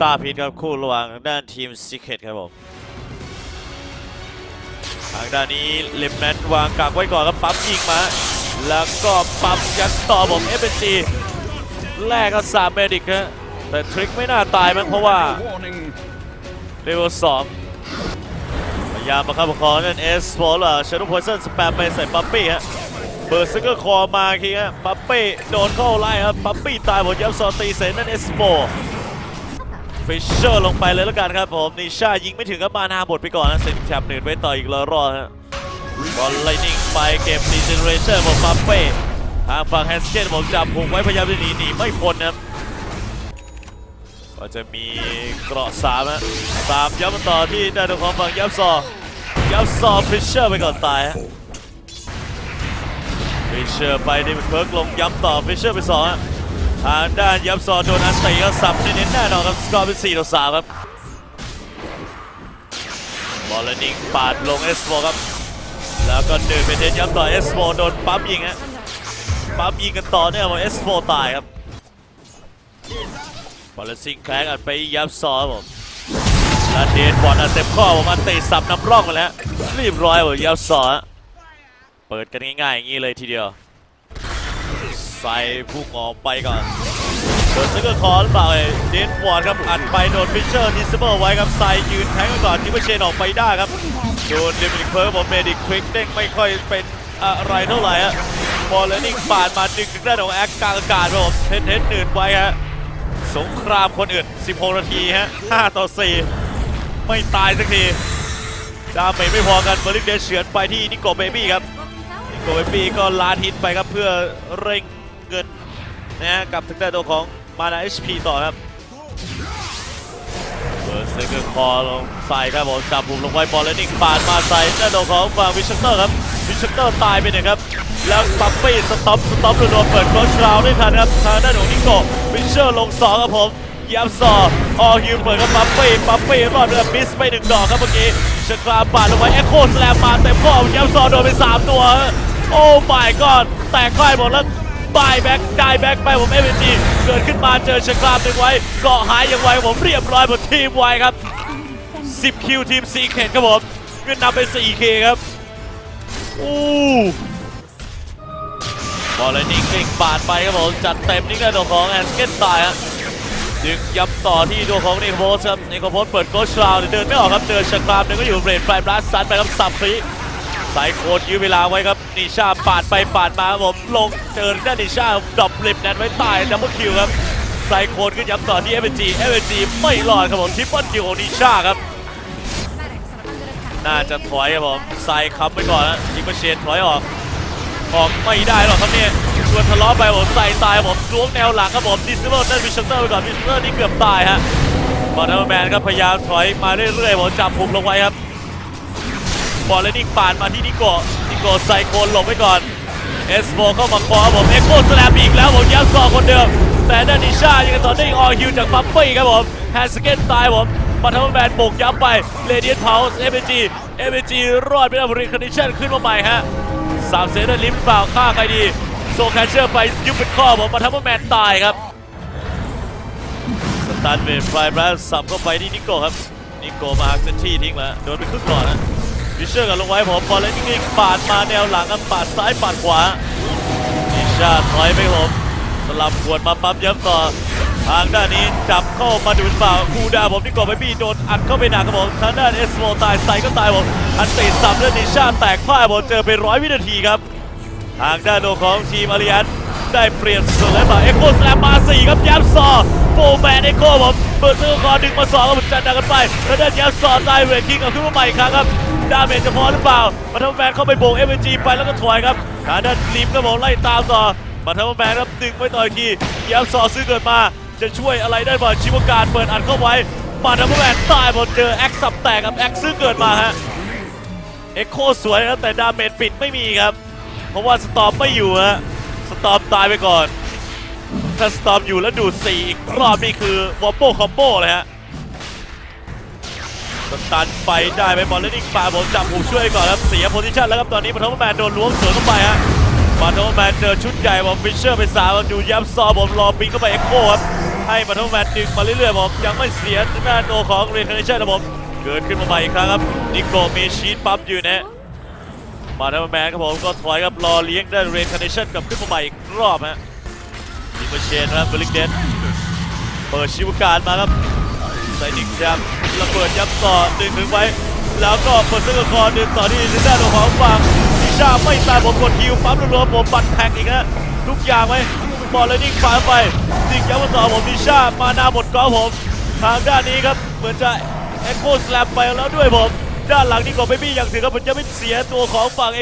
ตาพิษครับคู่ระหว่างทางด้านทีมซิกเ e ตครับผมทางด้านนี้เลมแมนวางกักไว้ก่อนครับปั๊มยิงมา แล้วก็ปั๊มยัดต่อผมเอฟเนจีแรกก็สามเมดิกฮะแต่ทริกไม่น่าตายมั้งเพราะว่าเลเวลสองพยายามประคับประคองนั่นเอสโฟล่ะชาร์ดพอยเซนสแปมไปใส่ปั๊ปปี้ฮะเปิดซึกเกอร์คอมาคีฮะปั๊ปปี้โดนเข้าไล่ครับปั๊ปปี้ตายหมดยับซอตีเซนนั่นเอสโฟ ฟิชเชอร์ลงไปเลยแล้วกันครับผมนิชายิงไม่ถึงก็มานาบทไปก่อนนะเซนแชมป์หนึ่งไว้ต่ออีกละรอบฮะบอลไลนิ่งไปเก็บดีเจเนเรชั่นของปั๊ปปี้ทางฝั่งแฮนสเกนผมจับผูกไว้พยายามจะหนีหนีไม่พ้นนะครับก็จะมีเกราะสามฮะตามย้ำต่อที่ด้านของฝั่งยับซอยับซอฟิชเชอร์ไปก่อนตายฮะฟิชเชอร์ไปดิมเพิร์กลงย้ำต่อฟิชเชอร์ไปสองฮะ ทางด้านยับซอโดนอันตีก็สับเน้นๆแน่นอนครับสกอร์เป็น4ต่อ3ครับบอลเลนิงปาดลงเอสโฟครับ แล้วก็เดินไปเทนย้ำต่อเอสโฟโดนปั๊มยิงฮะปั๊มยิงกันต่อเนี่ยเอสโฟตายครับบอลเลนซิงแคลกอัดไปยับซอผมแล้วเดนบอลอันเต็มข้อผมอันตีสับนำร่องไปแล้วรีบร้อยผมยับซอฮะเปิดกันง่ายๆอย่างนี้เลยทีเดียว ใส่พุ่งออกไปก่อนโดนซึกเกอร์คอร์หรือเปล่าเอ่ยเดนบอลครับอัดไปโดนฟิชเชอร์ดิสเบิลไว้ครับใส่ยืนแทงไว้ก่อนที่ว่าเชนออกไปได้ครับโดนเดมินิกเพิร์ผมเมดิควิกเด้งไม่ค่อยเป็นอะไรเท่าไหร่ฮะบอลเลนิ่งปาดมาดึงถึงด้านของแอคกลางอากาศครับผมเทนเทนหนืดไว้ฮะสงครามคนอื่น 16 นาทีฮะ 5 ต่อ 4 ไม่ตายสักทีดาเมจไม่พอกันเบอร์ลิงเดชเฉือนไปที่นิโกเบบี้ครับนิโกเบบี้ก็ลาทิตไปครับเพื่อเร่ง เงินนะฮะกับทางด้านตัวของมานา HP ต่อครับเปิดเซกอร์คอลงใส่ครับผมจับปุ่มลงไว้บอลเลนนิ่งปาดมาใส่ด้านตัวของฝั่งวิชเตอร์ครับวิชเตอร์ตายไปหนึ่งครับแล้วปัปปี้สต็อปสต็อปโดนเปิดโคชราวได้ทันครับทางด้านของนิโก้วิชเชอร์ลงสองครับผมยับซอออฮิวเปิดกับปัปปี้ปัปปี้รอดเรือมิสไปหนึ่งดอกครับเมื่อกี้เชคราปาดลงไว้เอ็กโคสแลมมาเต็มข้อยับซอโดนไปสามตัว โอ้ my god แตกค่อยหมดแล้ว บายแบ็กได้แบ็กไปผมเอเวนจีเกิดขึ้นมาเจอชะกรามดึงไว้เกาะหายอย่างไวผมเรียบร้อยหมดทีมไวครับ 10 คิวทีมซีเคนครับผมเงินนำไป 4K ครับอู้บอลเลยนิ่งกลิ้งปาดไปครับผมจัดเต็มนี่ก็ตัวของแอนสเกนตายฮะดึงย้ำต่อที่ตัวของนิโคโพสครับนิโคโพสเปิดโกชราวเดินไม่ออกครับเดินชะกรามเดินก็อยู่เบรดไฟบลัสซัดไปครับสับฟรี สายโคนยื้อเวลาไว้ครับนิชาปาดไปปาดมาผมลงเจอด้านนิชาดรอปลิปแนนไว้ตายดับเบิลคิวครับสายโคนขึ้นย้ำต่อที่เอเวนจีเอเวนจีไม่รอดครับผมทิปเปิลคิวของนิชาครับ น่าจะถอยครับผมใส่ค้ำไปก่อนนะยิงมาเชนถอยออกออกไม่ได้หรอกครับเนี่ยชวนทะเลาะไปผมใส่ตายผมล้วงแนวหลังครับผมดิสเบิลได้วิชเตอร์ไปก่อนวิชเตอร์นี่เกือบตายฮะบอลเทอร์แมนครับพยายามถอยมาเรื่อยๆผมจับพุมลงไว้ครับ บอลเลนนิ่งปาดมาที่นิโกนิโก้ใส่โคนหลบไว้ก่อนเอสโบเข้ามาคว้าผมเอ็กโคสแลมอีกแล้วผมย้ำซอคนเดิมแต่ด้านนิชายังต่อได้ออฮิวจากปั๊มปี้ครับผมแฮนสเกนตายผมมาทำแมนบุกย้ำไปเรเดียนเผาส์เอเมจีเอเมจีรอดไปได้บริคอนดิชั่นขึ้นมาใหม่ฮะสามเซนด้วยลิฟต์เปล่าฆ่าใครดีโซแคชเชอร์ไปยุบเป็นข้อผมมาทำแมนตายครับสตาร์เวฟไฟบรัสสับเข้าไปที่นิโก้ครับนิโก้มาหักเซนที่ทิ้งแล้วโดนไปครึ่งก่อนนะ วิเชอร์กับลงไว้ผมบอลเล่นนิ่งๆปาดมาแนวหลังครับปาดซ้ายปาดขวานิชาถอยไปผมสลับขวดมาปั๊มย้ำต่อทางด้านนี้จับเข้ามาดูดเปล่าคูดาผมนิโก้ไปบี้โดนอัดเข้าไปหนักครับผมทางด้านเอสโมตายใส่ก็ตายผมอันติดสับแล้วนิชาแตกพ่ายผมเจอไปร้อยวินาทีครับทางด้านโดของทีมอาริยันได้เปลี่ยนสุดแล้วมาเอ็กโคสแลมมาสี่ครับยับซอโฟแมนเอ็กโคผม เปิดซื้อคอดึงมาสองครับจัดหนักกันไปแล้วด้านยับซอไล่เวทคิงเอาขึ้นมาใหม่อีกครั้งครับดาเมจจะพอหรือเปล่ามาทำแมนเข้าไปโบกเอเวจีไปแล้วก็ถอยครับทางด้านลิมก็บอกไล่ตามต่อมาทำแมนครับดึงไว้ต่ออีกทียับซอซื้อเกิดมาจะช่วยอะไรได้บ้างชิวการเปิดอัดเข้าไว้มาทำแมนตายหมดเจอแอคสับแตกครับแอคซื้อเกิดมาฮะเอ็กโคสวยครับแต่ดาเมจปิดไม่มีครับ เพราะว่าสตอมไม่อยู่ฮะสตอมตายไปก่อน ถ้าสตอมอยู่แล้วดูดสี่อีกรอบนี่คือวอปโปคอมโบเลยฮะสตันไปได้ไปบอลเลนนิ่งปาผมจับผมช่วยก่อนครับเสียโพซิชันแล้วครับตอนนี้มาทมแมนโดนล้วงสวนเข้าไปฮะมาทมแมนเจอชุดใหญ่บอมฟิชเชอร์ไปสามดูยับซอผมรอปิงเข้าไปเอ็กโคครับให้มาทแมนดึงมาเรื่อยๆผมยังไม่เสียหน้าตัวของเรนเทนชั่นนะผมเกิดขึ้นมาใหม่อีกครั้งครับนิโกมีชีตปั๊บอยู่นะมาทแมนครับผมก็ถอยครับรอเลี้ยงได้เรนเทนชั่นกลับขึ้นมาใหม่อีกรอบฮะ ดิมาเชนนะครับบริกเดนเปิดชิวการมาครับใส่ดิงแจมระเบิดยับต่อดึงถึงไว้ แล้วก็เปิดซึ่งคอดึงต่อที่ด้านของฝั่งดิชาไม่ตายผมกดคิวปั๊บรัวๆผมบัตรแทงอีกนะทุกอย่างไว้บอลเลยนิ่งฝาไปดิ่งย้ำมาต่อผมดิชามานาหมดกอผมทางด้านนี้ครับเหมือนจะเอ็กโคสแลมไปแล้วด้วยผม ด้านหลังนี่ก็ไม่มีอย่างถึงครับมันจะไม่เสียตัวของฝั่งเอ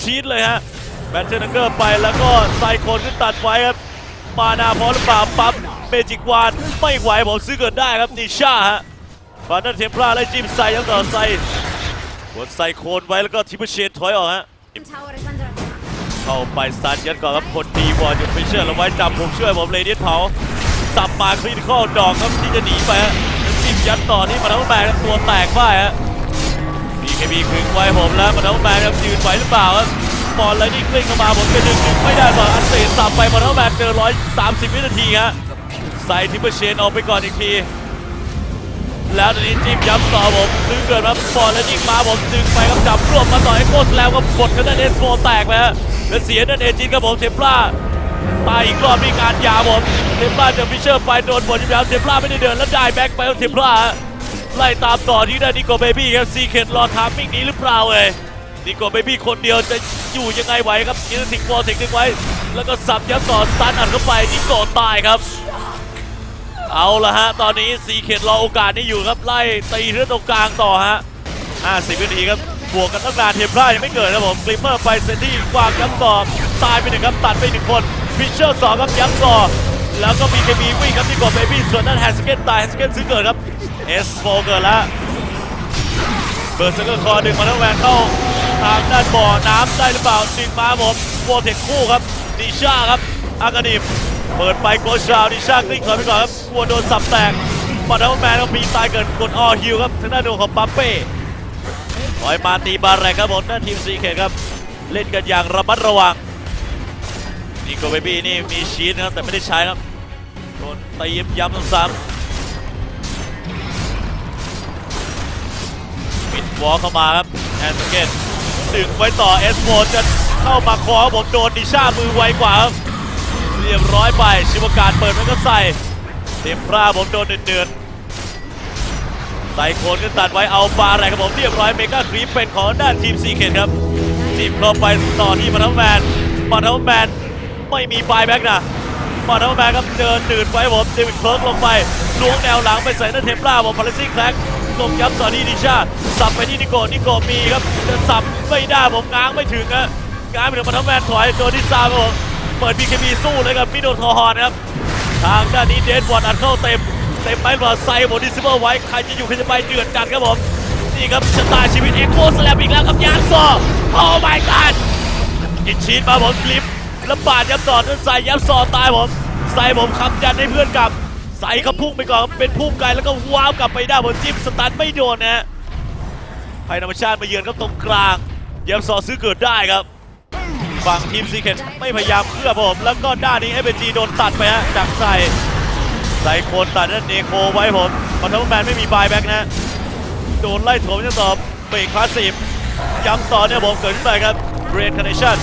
ชีตเลยฮะแบนเชนังเกอร์ไปแล้วก็ไซโคนขึ้นตัดไว้ครับ มานาพอหรือเปล่าปั๊บเมจิกวานไม่ไหวผมซื้อเกิดได้ครับดิชาฮะฟานนันเทมพลาไล่จิ้มใส่ยังต่อใส่กดไซโคนไว้แล้วก็ทิปเปอร์เชนถอยออกฮะเข้าไปซันยัดก่อนครับคนดีบอลอยู่ฟิเชอร์เราไว้จับผมช่วยผมเลยเดียนเผาสับมาคริติคอดอกครับที่จะหนีไปฮะจิ้มยัดต่อที่มาทั้งแบกตัวแตกไปฮะบีเคบีคึงไว้ผมแล้วมาทั้งแบกครับยืนไหวหรือเปล่าครับ บอลเลยนี่กลิ้งเข้ามาผมเป็นหนึ่งไม่ได้บอลอันเซนสับไปมาทั้งแบกเจอร้อยสามสิบวินาทีฮะใส่ทิปเปอร์เชนออกไปก่อนอีกที แล้วตอนนี้จิ้มย้ำต่อผมซื้อเกิดมาบอลแล้วยิงมาผมดึงไปครับจับรวบมาต่อไอ้โคสแล้วก็กดกันนั่นเอสโฟแตกไปฮะแล้วเสียนั่นเอจินครับผมเทปลาตายอีกรอบมีการยาผมเทปลาเจอฟิชเชอร์ไปโดนบอลยิงยาวเทปลาไม่ได้เดินแล้วได้แบ็คไปครับเทปลาไล่ตามต่อที่ด้านนิโกเบบี้ครับซีเคนรอทามมิ่งนี้หรือเปล่าเอ้ย นิโกเบบี้คนเดียวจะอยู่ยังไงไหวครับยืนถิงบอลถิงดึงไว้ แล้วก็สับย้ำต่อสตันอัดเข้าไปนิโกตายครับ เอาละฮะ ตอนนี้สีเขตรอโอกาสนี้อยู่ครับไล่ตีเรื่องตรงกลางต่อฮะ 50วินาทีครับบวกกันตั้งนานเทมพลายังไม่เกิดครับผมกลิมเมอร์ไปเซนที่กวางย้ำต่อตายไปหนึ่งครับตัดไปหนึ่งคนฟิชเชอร์สองครับย้ำต่อแล้วก็มีเคมีวิ่งครับที่กดเบบี้ส่วนนั้นแฮนสเกตตายแฮนสเกตซื้อเกิดครับเอสโฟเกิดแล้วเบิร์ดเกอร์คอดึงมาทั้งแวนเข้าางด้านบ่อน้ำได้หรือเปล่าดึงมาผมโปรเทคคู่ครับดิชาครับอากานิมเปิดไปโกชาวดิชากลิ้งถอยไปก่อนครับกลัวโดนสับแตกมาดาแมนก็มีตายเกิดกดออฮิวครับทางด้านดวงของปัปเป้ถอยมาตีบาแรกครับผมด้านทีมซีเคครับ เล่นกันอย่างระมัดระวังนี่โกเบบี้นี่มีชีสนะครับแต่ไม่ได้ใช้ครับโดนตีย้ำซ้ำปิดวอลเข้ามาครับแอนเกต ดึงไว้ต่อเอสโฟจะเข้ามาคอผมโดนดิชามือไวกว่า เรียบร้อยไปชิวการเปิดมันก็ใส่เต็มพร่าผมโดนเดือดใส่โคนขึ้นตัดไว้เอาปลาอะไรครับผมเรียบร้อยเมกาครีปเป็นของด้านทีมซีเคนครับทีมเข้าไปต่อที่มาทัมแมนมาทัมแมนไม่มีปลายแบ็กนะ มาทัมแมนครับเดินดืดไว้ผมเดวิดเคิร์กลงไปล้วงแนวหลังไปใส่นั่นเทมปล่าผมพาเลซี่แคร็กลงยับต่อที่ดิชาสับไปที่นิโกนิโกมีครับจะสับไม่ได้ผมง้างไม่ถึงอะง้างไปถึงมาทัมแมนถอยโดนดิซาครับผมเปิด BKB สู้เลยกับมิโดทอฮอนครับทางด้านนี้เดนวอร์ดอัดเข้าเต็มเต็มไปหมดไซบอดิซิเบอร์ไว้ใครจะอยู่ใครจะไปเดือดกันครับผมนี่ครับชะตาชีวิตเอ็กโคสแลมอีกแล้วครับยานซอโอ้ my god กินชีสมาผมคลิปแล้วบาดยับต่อจนใส่ยับซอตายผม ใส่ผมคำยันให้เพื่อนกลับ ใส่เขาพุ่งไปก่อนเป็นพุ่งไกลแล้วก็ว้าวกลับไปได้ผมจิ้มสตันไม่โดนนะฮะภัยธรรมชาติมาเยือนครับตรงกลางยับซอซื้อเกิดได้ครับฝั่งทีมซีเคนไม่พยายามเคลือผม แล้วก็ด้านนี้เอเบจีโดนตัดไปฮะจากใส่ใส่โคนตัดนั่นเนโคไว้ผมคอนเทนแมนไม่มีบายแบ็กนะ โดนไล่โถมจะตอบเบรกคลาสสิบย้ำต่อเนี่ยผมเกิดขึ้นไปครับเบรนคาร์เนชั่น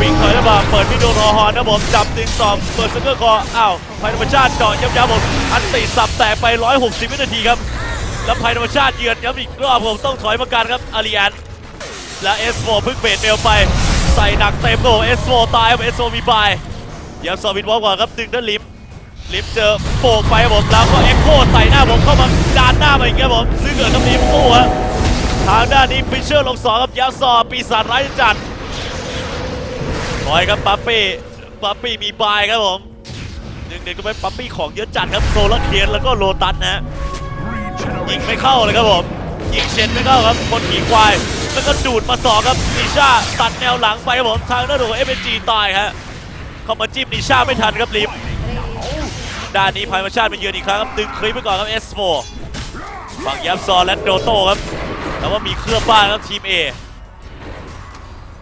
ปิงถอยแล้วมาเปิดวิดีโอรอฮอนนะผมจับดึงสอบเปิดสเกอร์คออ้าวภัยธรรมชาติเจาะย้ำๆผมอันติสับแตกไป 160 วินาทีครับ แล้วภัยธรรมชาติเยือนย้ำอีกรอบผมต้องถอยมากันครับอาริอันและเอสโฟพิ่งเบดเมลไป ใส่หนักเต็มโอเอสโฟตายเอสโฟมีบายเดี๋ยวซอวินวอลก่อนครับดึงด้านลิฟลิฟเจอโปกไปผมแล้วก็เอ็กโคใส่หน้าผมเข้ามาดานหน้ามาอีกครับผมซึ่งเกิดกับลิฟต์สู้ฮะทางด้านนี้ฟิชเชอร์ลงสองครับยาซอปีศาจร้ายจัด ถอยครับปั๊ปปี้ปั๊ปปี้มีบายครับผมหนึ่งเด็กก็ไปปั๊ปปี้ของเยอะจัดครับโซลาร์เคนแล้วก็โลตัสนะยิงไม่เข้าเลยครับผมยิงเชนไม่เข้าครับคนขี่ควายแล้วก็ดูดมาสองครับนิชาตัดแนวหลังไปครับผมทางด้านของเอเนจีตายฮะเข้ามาจิ้มนิชาไม่ทันครับลิมด้านนี้พายมาชาติมาเยือนอีกครั้งครับดึงคลิปไปก่อนครับ S4 ฝั่งยับซอนและโดโต้ครับแต่ว่ามีเครื่องบ้านครับทีม A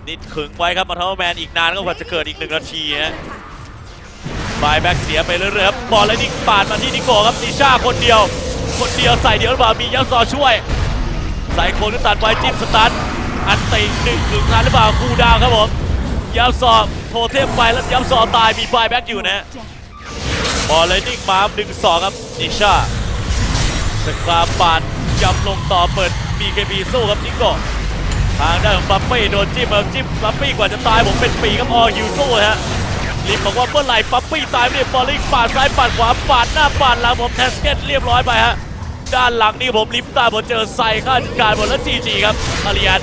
นิดขึงไว้ครับมาทอมแมนอีกนานก็กว่าจะเกิดอีกหนึ่งนาทีฮะบายแบ็กเสียไปเรื่อยๆครับบอลแล้วนี่ปาดมาที่นิโก้ครับนิชาคนเดียว คนเดียวใส่เดียวหรือเปล่ามียักษ์ซอช่วย ใส่โคนก็ตัดไว้จิ้มสตาร์ทอันติหนึ่งถึงทันหรือเปล่าคูลดาวน์ครับผมยับซอโทเทมไปแล้วยับซอตายมีบายแบ็กอยู่นะฮะบอลเลยนิ่งมาหนึ่งสองครับนิชาสกราปาดย้ำลงต่อเปิด BKB สู้ครับนิโก้ ทางด้านของบัฟฟี่โดนจิ้มจิ้มบัฟฟี่กว่าจะตายผมเป็นปีครับออฮิวสู้ฮะลิมบอกว่าเมื่อไหร่บัฟฟี่ตายไม่ได้บอลลิงปาดซ้ายปาดขวาปาดหน้าปาดหลังผมแทสเก็ตเรียบร้อยไปฮะด้านหลังนี่ผมลิฟต์ตามผมเจอไซค่าจัดการหมดแล้วจีจีครับอาริยัน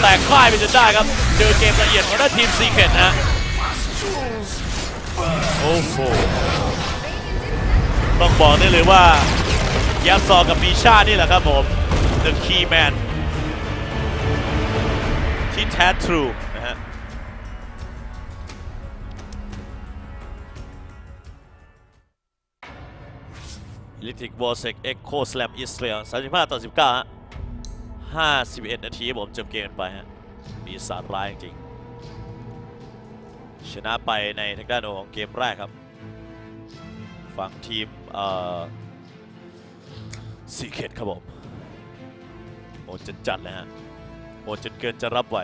แตกค่ายไปจนได้ครับเจอเกมละเอียดของด้านทีมซีเคทนะโอ้โหต้องบอกได้เลยว่ายับซอกับมีชานี่แหละครับผม The Key Man ที่แท้ทรูนะฮะลิทิกวอลเซกเอ็กโคสแลมอิสเราเอล35 ต่อ 19 ฮะ 51 นาทีผมจบเกมไปฮะปีศาจร้ายจริง ชนะไปในทางด้านของเกมแรกครับ ฝั่งทีม เอ่อซีเคทครับผมโหดจนจัดเลยฮะ โหดจนเกินจะรับไหว